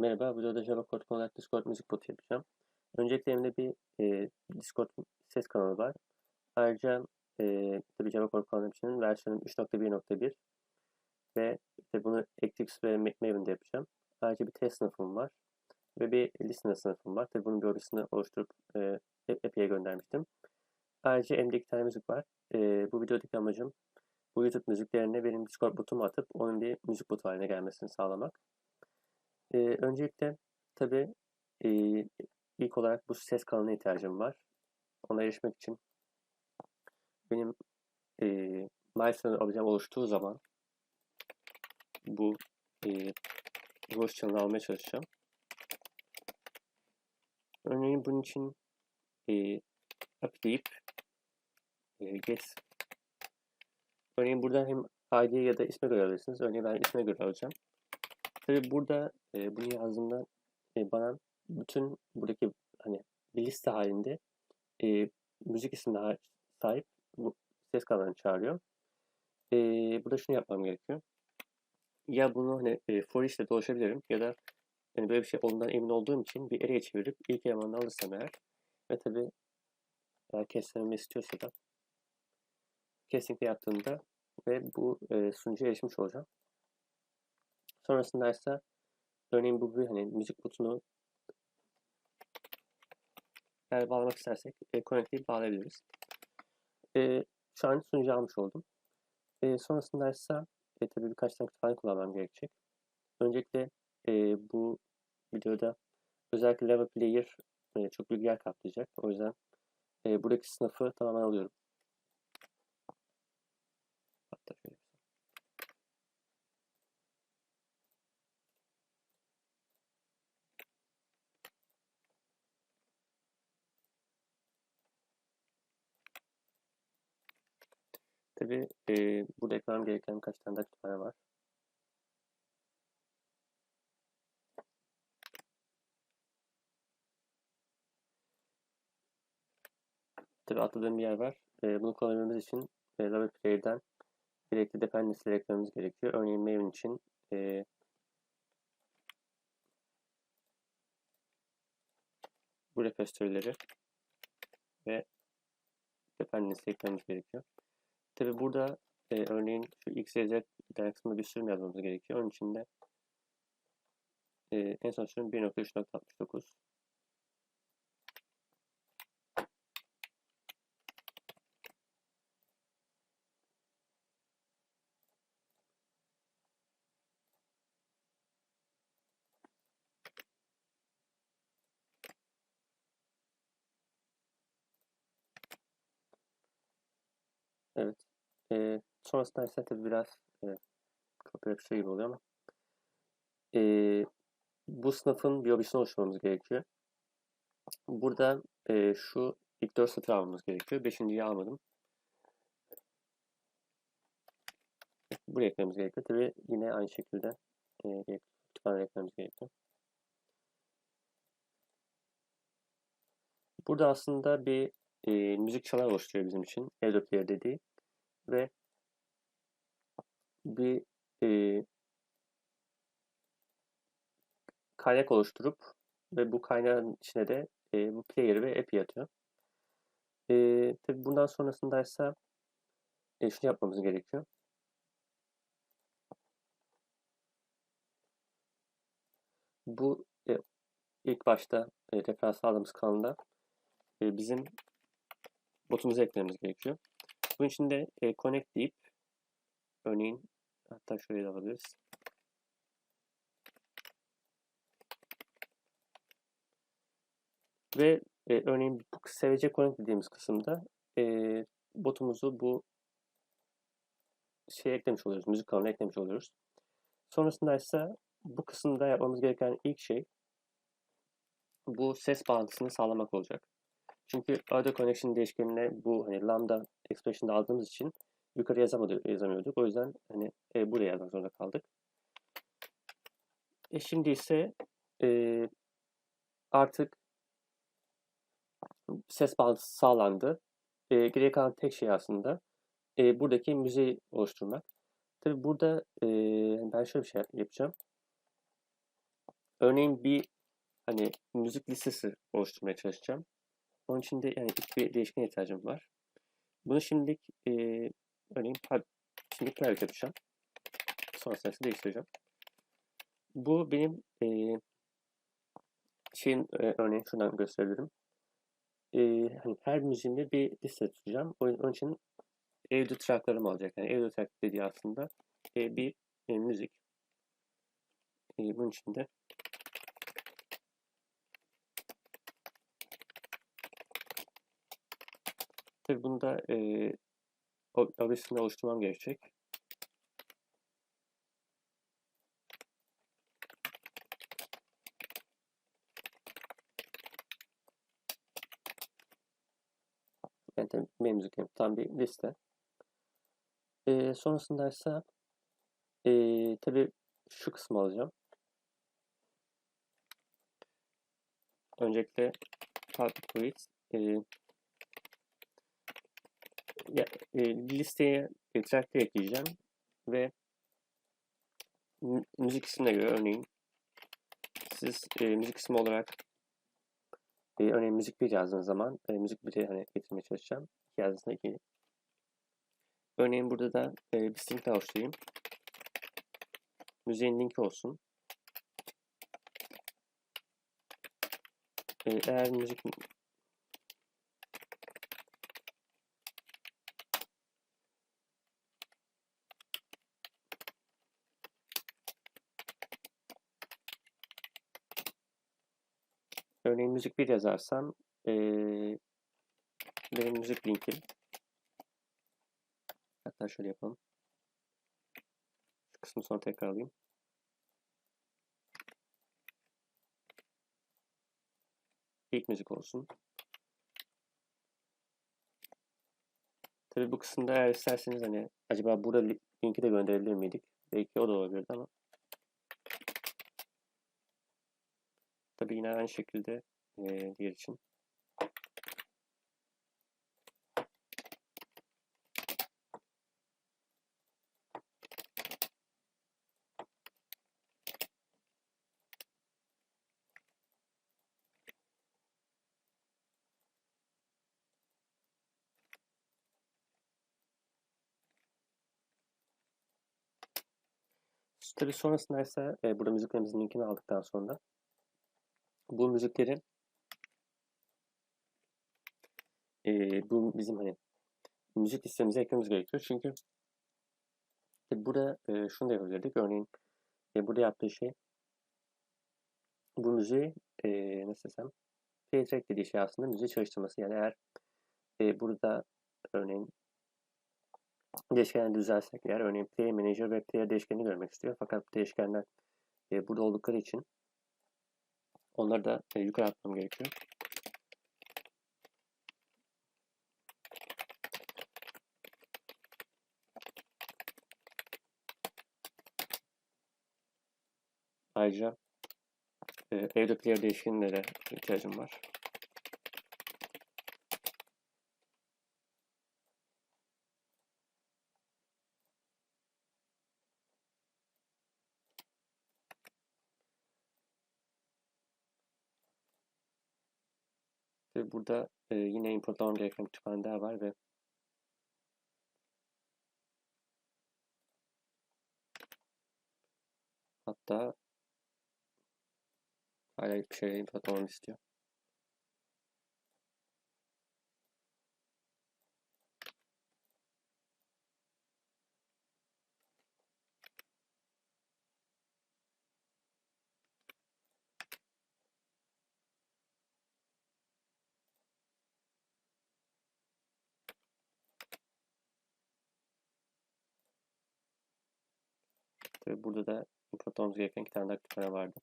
Merhaba, bu videoda Java Code olarak Discord müzik botu yapacağım. Öncelikle elimde bir e, Discord ses kanalı var. Ayrıca e, tabii Java Code kullanım için versiyonum 3.1.1 ve işte bunu Eclipse ve Maven'de yapacağım. Ayrıca bir test sınıfım var ve bir listener sınıfım var. Tabii bunun bir biyografi'sini oluşturup e, Epi'ye göndermiştim. Ayrıca elimde iki tane müzik var. E, bu videodaki amacım bu YouTube müziklerine benim Discord botumu atıp onun bir müzik botu haline gelmesini sağlamak. Ee, öncelikle tabii e, ilk olarak bu ses kanalına ihtiyacım var. Ona erişmek için benim e, milestone objem oluştuğu zaman bu e, voice channel'ı almaya çalışacağım. Örneğin bunun için e, up deyip e, get Örneğin burada hem ID ya da isme göre alabilirsiniz. Örneğin ben isme göre alacağım. Tabi burada e, bunu yazdığımda e, bana bütün buradaki hani bir liste halinde e, müzik isimine sahip bu ses kanalını çağırıyor. E, burada şunu yapmam gerekiyor. Ya bunu hani e, for ile dolaşabilirim ya da yani böyle bir şey olduğundan emin olduğum için bir array'e çevirip ilk elemanını alırsam eğer ve tabi eğer kesmemi istiyorsa da kesinlikle yaptığımda ve bu e, sunucuya erişmiş olacağım. Sonrasında ise örneğin bu bir hani müzik butunu eğer bağlamak istersek e, connect'e bağlayabiliriz. E, şu an sunucu almış oldum. E, sonrasında ise e, tabii birkaç tane kütüphane kullanmam gerekecek. Öncelikle e, bu videoda özellikle Level Player e, çok büyük yer kaplayacak. O yüzden e, buradaki sınıfı tamamen alıyorum. Hatta şöyle Tabi e, burada eklemem gereken kaç tane daha kütüphane var. Tabi atladığım bir yer var. E, bunu kullanabilmemiz için e, Love Player'den gerekli dependency'leri eklememiz gerekiyor. Örneğin Maven için e, bu repository'leri ve dependency eklememiz gerekiyor. Tabi burada e, örneğin şu x, y, z kısmında bir sürüm yazmamız gerekiyor. Onun için de e, en son sürüm 1.3.69 Evet. E, sonrasında ise tabii biraz e, bir şey gibi oluyor ama e, bu sınıfın bir objesini oluşturmamız gerekiyor. Burada e, şu ilk 4 satır almamız gerekiyor. Beşinciyi almadım. Buraya eklememiz gerekiyor. Tabii yine aynı şekilde e, kütüphane eklememiz gerekiyor. Burada aslında bir e, müzik çalar oluşturuyor bizim için. Eldo Player dediği ve bir e, kaynak oluşturup ve bu kaynağın içine de e, bu player ve app yatıyor. E, tabii bundan sonrasında ise e, şunu yapmamız gerekiyor. Bu e, ilk başta e, referans aldığımız kanalda e, bizim botumuzu eklememiz gerekiyor. Bunun için de e, connect deyip örneğin hatta şöyle de alabiliriz. Ve e, örneğin bu SVC connect dediğimiz kısımda e, botumuzu bu şey eklemiş oluyoruz. Müzik kanalına eklemiş oluyoruz. Sonrasında ise bu kısımda yapmamız gereken ilk şey bu ses bağlantısını sağlamak olacak. Çünkü audio connection değişkenine bu hani lambda expression'da aldığımız için yukarı yazamadı, yazamıyorduk. O yüzden hani e, buraya yazmak zorunda kaldık. E şimdi ise e, artık ses bağlantısı sağlandı. E, geriye kalan tek şey aslında e, buradaki müziği oluşturmak. Tabi burada e, ben şöyle bir şey yapacağım. örneğin bir hani müzik listesi oluşturmaya çalışacağım. Onun için de yani bir değişken ihtiyacım var. Bunu şimdilik e, örneğin şimdi private yapacağım. Sonrasında değiştireceğim. Bu benim e, şeyin e, örneğin şuradan gösterebilirim. E, hani her müziğimde bir liste tutacağım. Onun için evde tracklarım olacak. Yani evde track dediği aslında e, bir e, müzik. E, bunun için de Tabii bunu da e, OBS'ini oluşturmam gerekecek. Yani benim tam bir liste. E, sonrasında ise e, tabii şu kısmı alacağım. Öncelikle void e, e, listeye e, track'te ekleyeceğim ve mü- müzik ismine göre örneğin siz e, müzik ismi olarak e, örneğin müzik bir yazdığınız zaman e, müzik biri hani getirmeye çalışacağım. Yazdığınızda iki. Örneğin burada da e, bir string daha. Müziğin linki olsun. E, eğer müzik Örneğin müzik bir yazarsam eee benim müzik linkim hatta şöyle yapalım. Şu kısmı sonra tekrar alayım. İlk müzik olsun. Tabii bu kısımda eğer isterseniz hani acaba burada li- linki de gönderebilir miydik? Belki o da olabilirdi ama tabii yine aynı şekilde eee diğer için. Tabii sonrasında ise e, burada müziklerimizin linkini aldıktan sonra bu müzikleri e, bu bizim hani müzik listemize eklememiz gerekiyor. Çünkü tabii burada e, şunu da yapabilirdik. Örneğin e, burada yaptığı şey bu müziği e, nasıl desem play track dediği şey aslında müziği çalıştırması. Yani eğer e, burada örneğin değişkenleri düzelsek eğer örneğin play manager ve player değişkenini görmek istiyor. Fakat değişkenler e, burada oldukları için onları da e, yukarı atmam gerekiyor. Ayrıca e, evde player değişkenine de ihtiyacım var. Ve burada e, yine importlamam gereken bir kütüphane daha var ve hatta hala bir şey importlamamı istiyor. Tabii burada da importlamamız gereken iki tane daha kütüphane vardı.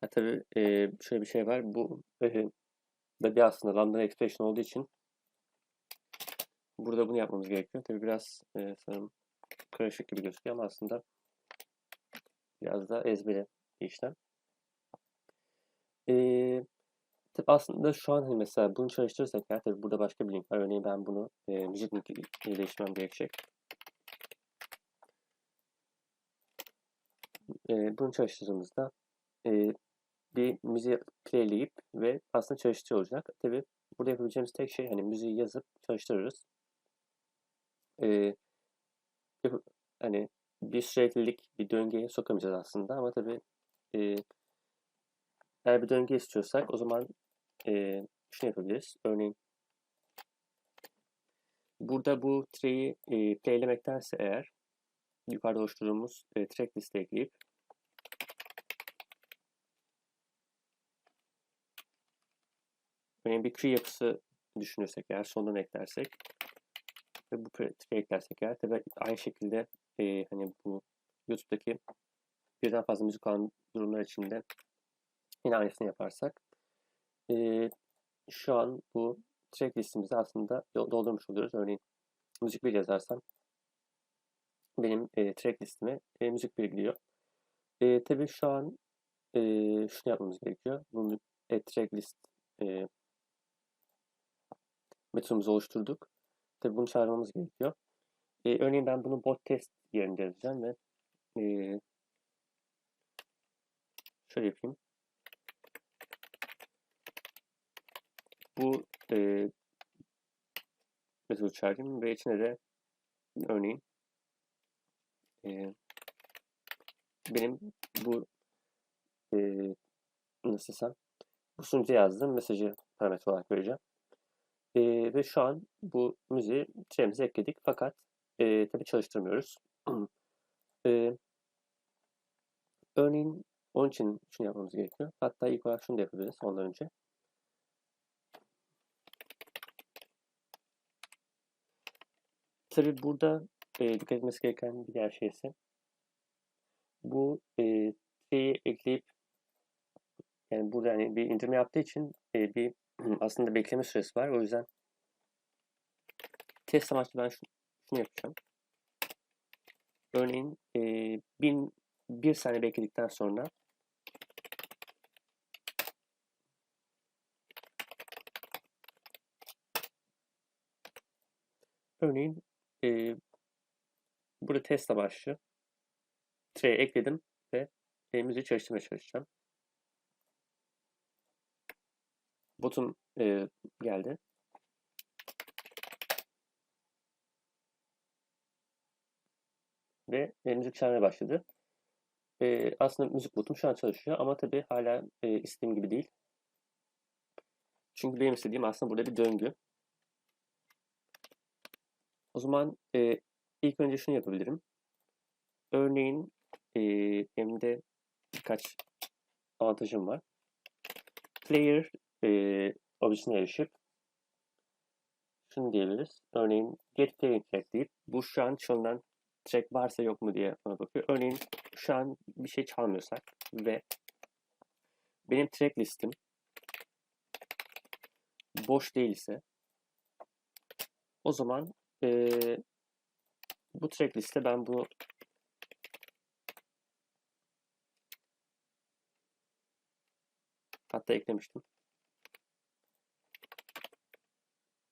Ha tabii e, şöyle bir şey var. Bu e, da bir aslında Lambda expression olduğu için burada bunu yapmamız gerekiyor. Tabii biraz e, sanırım karışık gibi gözüküyor ama aslında biraz da ezbere bir işlem. E, tabii aslında şu an hani mesela bunu çalıştırırsak eğer tabii burada başka bir link var. Örneğin ben bunu e, müzik linki ile değiştirmem gerekecek. e, bunu çalıştırdığımızda e, bir müziği playleyip ve aslında çalıştırıyor olacak. Tabi burada yapabileceğimiz tek şey hani müziği yazıp çalıştırırız. E, hani bir süreklilik, bir döngüye sokamayacağız aslında ama tabi e, eğer bir döngü istiyorsak o zaman e, şunu yapabiliriz. Örneğin burada bu tree'yi e, playlemektense eğer yukarıda oluşturduğumuz e, track liste ekleyip örneğin bir tree yapısı düşünürsek eğer sondan eklersek ve bu tree eklersek eğer tabi aynı şekilde e, hani bu YouTube'daki birden fazla müzik olan durumlar içinde yine aynısını yaparsak e, şu an bu track listemizi aslında doldurmuş oluyoruz. Örneğin müzik bir yazarsam benim e, track listime e, müzik bir gidiyor. E, tabii şu an e, şunu yapmamız gerekiyor. Bunu e, track list e, metodumuzu oluşturduk. Tabii bunu çağırmamız gerekiyor. E, örneğin ben bunu bot test yerinde yazacağım ve e, şöyle yapayım. Bu e, metodu çağırayım ve içine de örneğin e, benim bu e, nasıl desem bu sunucuya yazdığım mesajı parametre olarak vereceğim. E, ve şu an bu müziği şeyimize ekledik fakat e, tabii çalıştırmıyoruz. e, örneğin onun için şunu yapmamız gerekiyor. Hatta ilk olarak şunu da yapabiliriz ondan önce. Tabii burada e, dikkat etmesi gereken bir diğer şey ise bu e, şeyi ekleyip yani burada hani bir indirme yaptığı için e, bir aslında bekleme süresi var. O yüzden test amaçlı ben şunu, şunu yapacağım. Örneğin e, bin, bir saniye bekledikten sonra örneğin e, burada test amaçlı tray ekledim ve müziği çalıştırmaya çalışacağım. Botum e, geldi. Ve e, müzik çalmaya başladı. E, aslında müzik botum şu an çalışıyor ama tabii hala e, istediğim gibi değil. Çünkü benim istediğim aslında burada bir döngü. O zaman e, ilk önce şunu yapabilirim. Örneğin e, benim de birkaç avantajım var. Player e, objesine erişip şunu diyebiliriz. Örneğin get playing track deyip bu şu an çalınan track varsa yok mu diye ona bakıyor. Örneğin şu an bir şey çalmıyorsak ve benim track listim boş değilse o zaman e, bu track liste ben bunu hatta eklemiştim.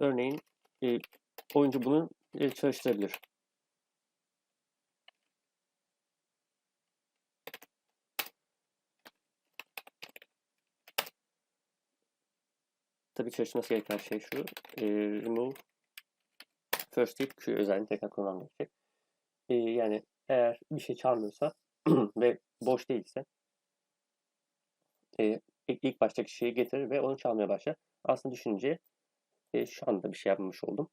Örneğin e, oyuncu bunu e, çalıştırabilir. Tabii çalışması gereken şey şu. E, remove first tip Q özelliğini tekrar kullanmam gerekecek. E, yani eğer bir şey çalmıyorsa ve boş değilse e, ilk baştaki şeyi getirir ve onu çalmaya başlar. Aslında düşünce e, şu anda bir şey yapmamış oldum.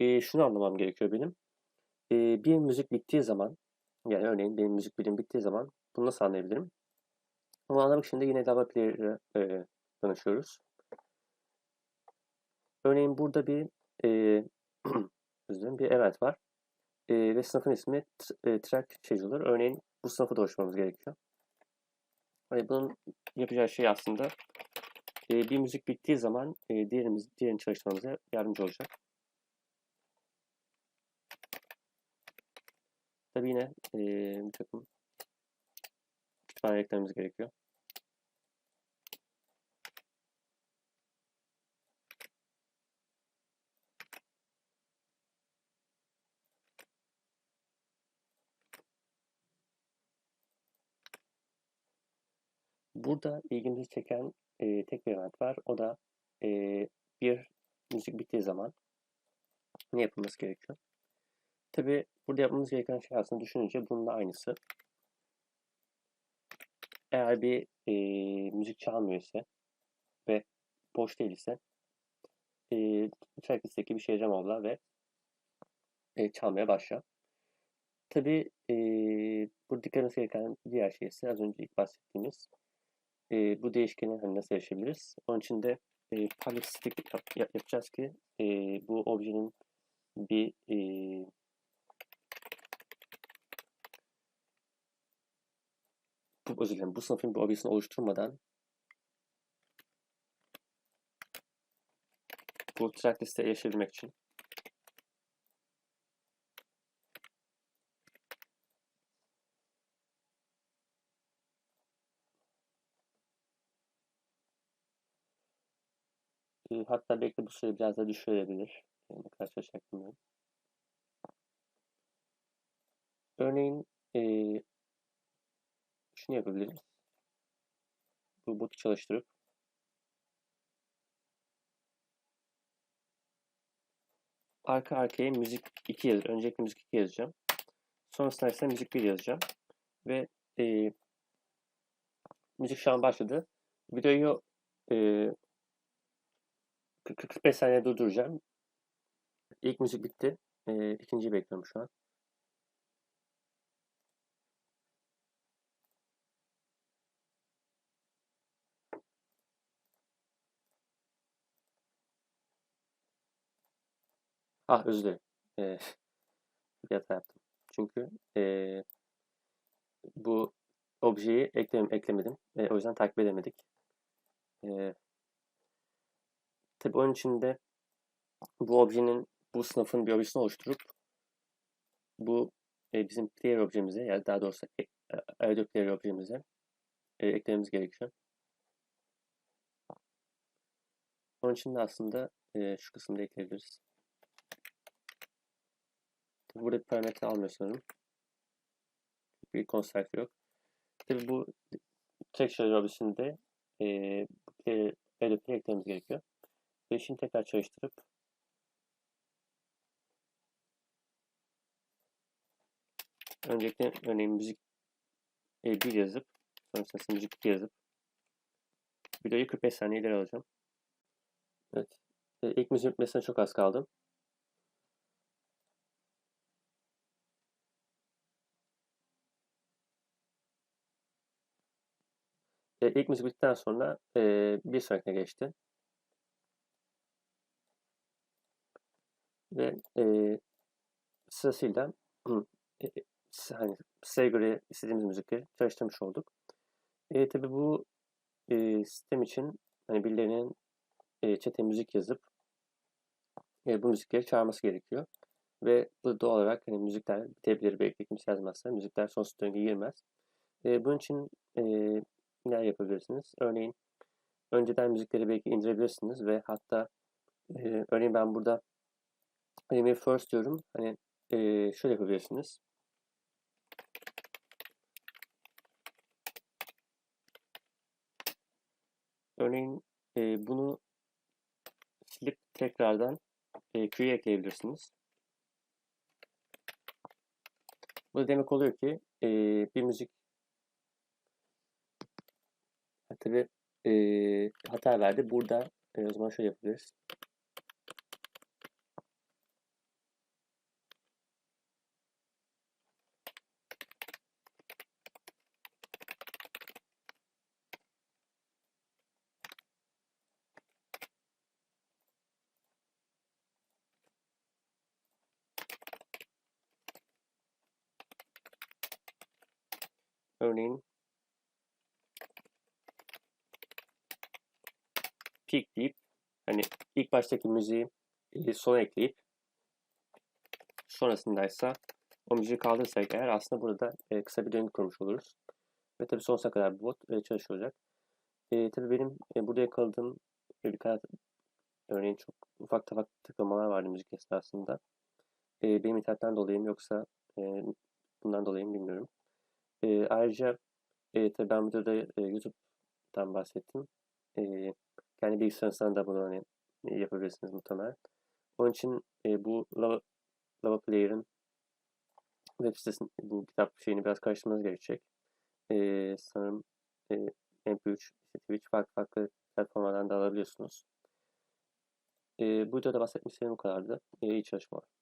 E, şunu anlamam gerekiyor benim. E, bir müzik bittiği zaman yani örneğin benim müzik bilim bittiği zaman bunu nasıl anlayabilirim? Bunu anlamak için de yine Lava Player'ı e, danışıyoruz. Örneğin burada bir e, özür bir event var. E, ve sınıfın ismi e, track scheduler. Örneğin bu sınıfı da oluşturmamız gerekiyor. Hani bunun yapacağı şey aslında e, bir müzik bittiği zaman e, diğerimiz, diğerini çalıştırmamıza yardımcı olacak. Tabi yine e, bir takım kütüphane eklememiz gerekiyor. Burada ilgimizi çeken e, tek bir element var. O da e, bir müzik bittiği zaman ne yapılması gerekiyor? Tabi burada yapmamız gereken şey aslında düşününce bunun da aynısı. Eğer bir e, müzik çalmıyor ise ve boş değil ise e, tracklist'teki bir şey molla ve e, çalmaya başla. Tabi e, burada dikkat etmesi gereken diğer şey ise az önce ilk bahsettiğimiz e, bu değişkeni hani nasıl yaşayabiliriz? Onun için de e, static yap, yap, yapacağız ki e, bu objenin bir e, bu, özür dilerim, bu sınıfın bir objesini oluşturmadan bu track liste yaşayabilmek için E, hatta belki bu süre biraz da düşürebilir. Ne kadar çalışacak bilmiyorum. Örneğin e, şunu yapabiliriz. Bu botu çalıştırıp arka arkaya müzik 2 yaz. Öncelikle müzik 2 yazacağım. Sonrasında ise müzik 1 yazacağım. Ve e, müzik şu an başladı. Videoyu e, 45 saniye durduracağım. İlk müzik bitti. E, ikinciyi bekliyorum şu an. Ah özür dilerim. Hata yaptım. Çünkü e, bu objeyi eklemedim. eklemedim. E, o yüzden takip edemedik. E, tabii onun için de bu objenin, bu sınıfın bir objesini oluşturup bu e, bizim player objemize, yani daha doğrusu e, player objemize e, eklememiz gerekiyor. Onun için de aslında e, şu kısımda ekleyebiliriz. Burada bir parametre almıyor sanırım. Bir constructor yok. Tabi bu texture objesinde e, e, Adobe'ye eklememiz gerekiyor. Şimdi tekrar çalıştırıp öncelikle örneğin müzik e, 1 yazıp sonrasında müzik 2 yazıp videoyu 45 saniye ileri alacağım. Evet. E, ilk müzik bitmesine çok az kaldı. E, ilk müzik bittikten sonra e, bir sonrakine geçti. Ve e, sırasıyla e, hani sıraya göre istediğimiz müzikleri çalıştırmış olduk. E, tabi bu e, sistem için hani birilerinin e, çete müzik yazıp e, bu müzikleri çağırması gerekiyor. Ve bu doğal olarak hani müzikler bitebilir belki kimse yazmazsa müzikler sonsuz döngüye girmez. E, bunun için e, neler yapabilirsiniz? Örneğin önceden müzikleri belki indirebilirsiniz ve hatta e, örneğin ben burada Remove First diyorum. Hani e, şöyle yapabilirsiniz. Örneğin e, bunu silip tekrardan e, Q'ya ekleyebilirsiniz. Bu demek oluyor ki e, bir müzik tabi e, hata verdi. Burada e, o zaman şöyle yapabiliriz. Örneğin peak deyip hani ilk baştaki müziği e, sona ekleyip sonrasındaysa o müziği kaldırırsak eğer aslında burada e, kısa bir döngü kurmuş oluruz. Ve tabii sonsuza kadar bu bot e, çalışıyor E, tabii benim e, burada yakaladığım e, birkaç örneğin çok ufak tefak tıklamalar vardı müzik esnasında. E, benim internetten dolayı mı yoksa e, bundan dolayı mı bilmiyorum. E, ayrıca e, tabii ben burada da e, YouTube Lava'dan bahsettim. E, kendi bilgisayarınızdan da bunu hani yapabilirsiniz muhtemelen. Onun için e, bu Lava, Lava Player'ın web sitesini, bu kitap şeyini biraz karıştırmanız gerekecek. E, sanırım e, MP3, Twitch farklı farklı platformlardan da alabiliyorsunuz. E, bu videoda bahsetmek istediğim bu kadardı. E, iyi çalışmalar.